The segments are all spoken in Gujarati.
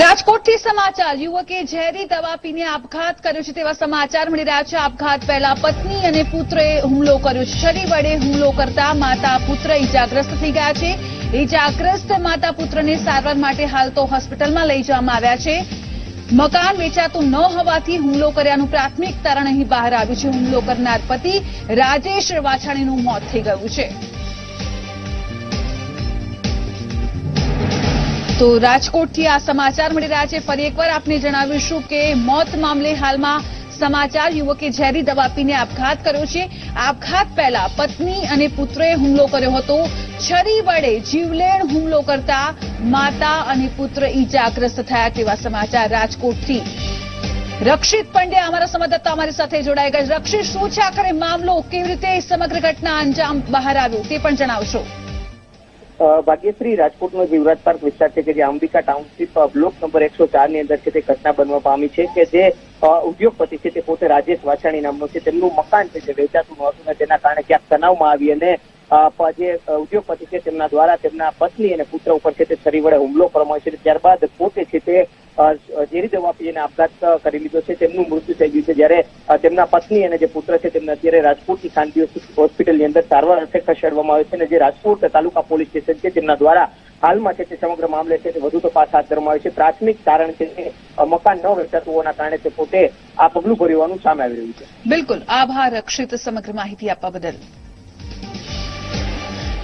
રાજકોટથી સમાચાર. યુવકે ઝેરી દવા પીને આપઘાત કર્યો છે તેવા સમાચાર મળી રહ્યા છે. આપઘાત પહેલા પત્ની અને પુત્રએ હુમલો કર્યો છે. છરી વડે હુમલો કરતા માતા પુત્ર ઇજાગ્રસ્ત થઈ ગયા છે. ઇજાગ્રસ્ત માતા પુત્રને સારવાર માટે હાલ તો હોસ્પિટલમાં લઈ જવામાં આવ્યા છે. મકાન વેચાતું ન હોવાથી હુમલો કર્યાનું પ્રાથમિક તારણ અહીં બહાર આવ્યું છે. હુમલો કરનાર પતિ રાજેશ વાછાણીનું મોત થઈ ગયું છે. તો રાજકોટથી આ સમાચાર મળી રહ્યા છે. ફરી એકવાર આપને જણાવીશું કે મોત મામલે હાલમાં સમાચાર. યુવકે ઝેરી દવા પીને આપઘાત કર્યો છે. આપઘાત પહેલા પત્ની અને પુત્રએ હુમલો કર્યો હતો. છરી વડે જીવલેણ હુમલો કરતા માતા અને પુત્ર ઈજાગ્રસ્ત થયા તેવા સમાચાર રાજકોટથી. રક્ષિત પંડ્યા અમારા સંવાદદાતા અમારી સાથે જોડાઈ ગયા રક્ષિત, શું છે આખરે? મામલો કેવી રીતે સમગ્ર ઘટના અંજામ બહાર આવ્યો તે પણ જણાવશો. ભાગ્યશ્રી રાજકોટનો જે યુવરાજ પાર્ક વિસ્તાર છે કે જે અંબિકા ટાઉનશીપ બ્લોક નંબર એકસો ચારની અંદર છે તે ઘટના બનવા પામી છે કે જે ઉદ્યોગપતિ છે તે પોતે રાજેશ વાછાણી નામનો છે. તેમનું મકાન છે જે વેચાતું નહોતું ને તેના કારણે ક્યાંક તણાવમાં આવી અને જે ઉદ્યોગપતિ છે તેમના દ્વારા તેમના પત્ની અને પુત્ર ઉપર છે તે છરી વડે હુમલો કરવામાં છે. ત્યારબાદ પોતે છે તે ઝેરી દવા પીને આપઘાત કરી લીધો છે, તેમનું મૃત્યુ થઈ ગયું છે. જ્યારે તેમના પત્ની અને જે પુત્ર છે, તેમને અત્યારે રાજકોટની ખાનગી હોસ્પિટલની અંદર સારવાર અર્થે ખસેડવામાં આવે છે અને જે રાજકોટ તાલુકા પોલીસ સ્ટેશન છે તેમના દ્વારા હાલમાં છે તે સમગ્ર મામલે છે તે વધુ તપાસ હાથ ધરવામાં આવી છે. પ્રાથમિક કારણ છે કે મકાન ન વેચાતું હોવાના કારણે તે પોતે આ પગલું ભર્યું સામે આવી રહ્યું છે. બિલકુલ. આભાર રક્ષિત સમગ્ર માહિતી આપવા બદલ.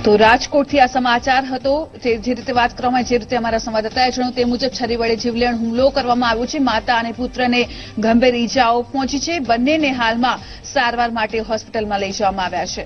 તો રાજકોટથી આ સમાચાર હતો. જે રીતે વાત કરવામાં જે રીતે અમારા સંવાદદાતાએ જણાવ્યું તે મુજબ છરી વડે જીવલેણ હુમલો કરવામાં આવ્યો છે. માતા અને પુત્રને ગંભીર ઈજાઓ પહોંચી છે. બંનેને હાલમાં સારવાર માટે હોસ્પિટલમાં લઈ જવામાં આવ્યા છે.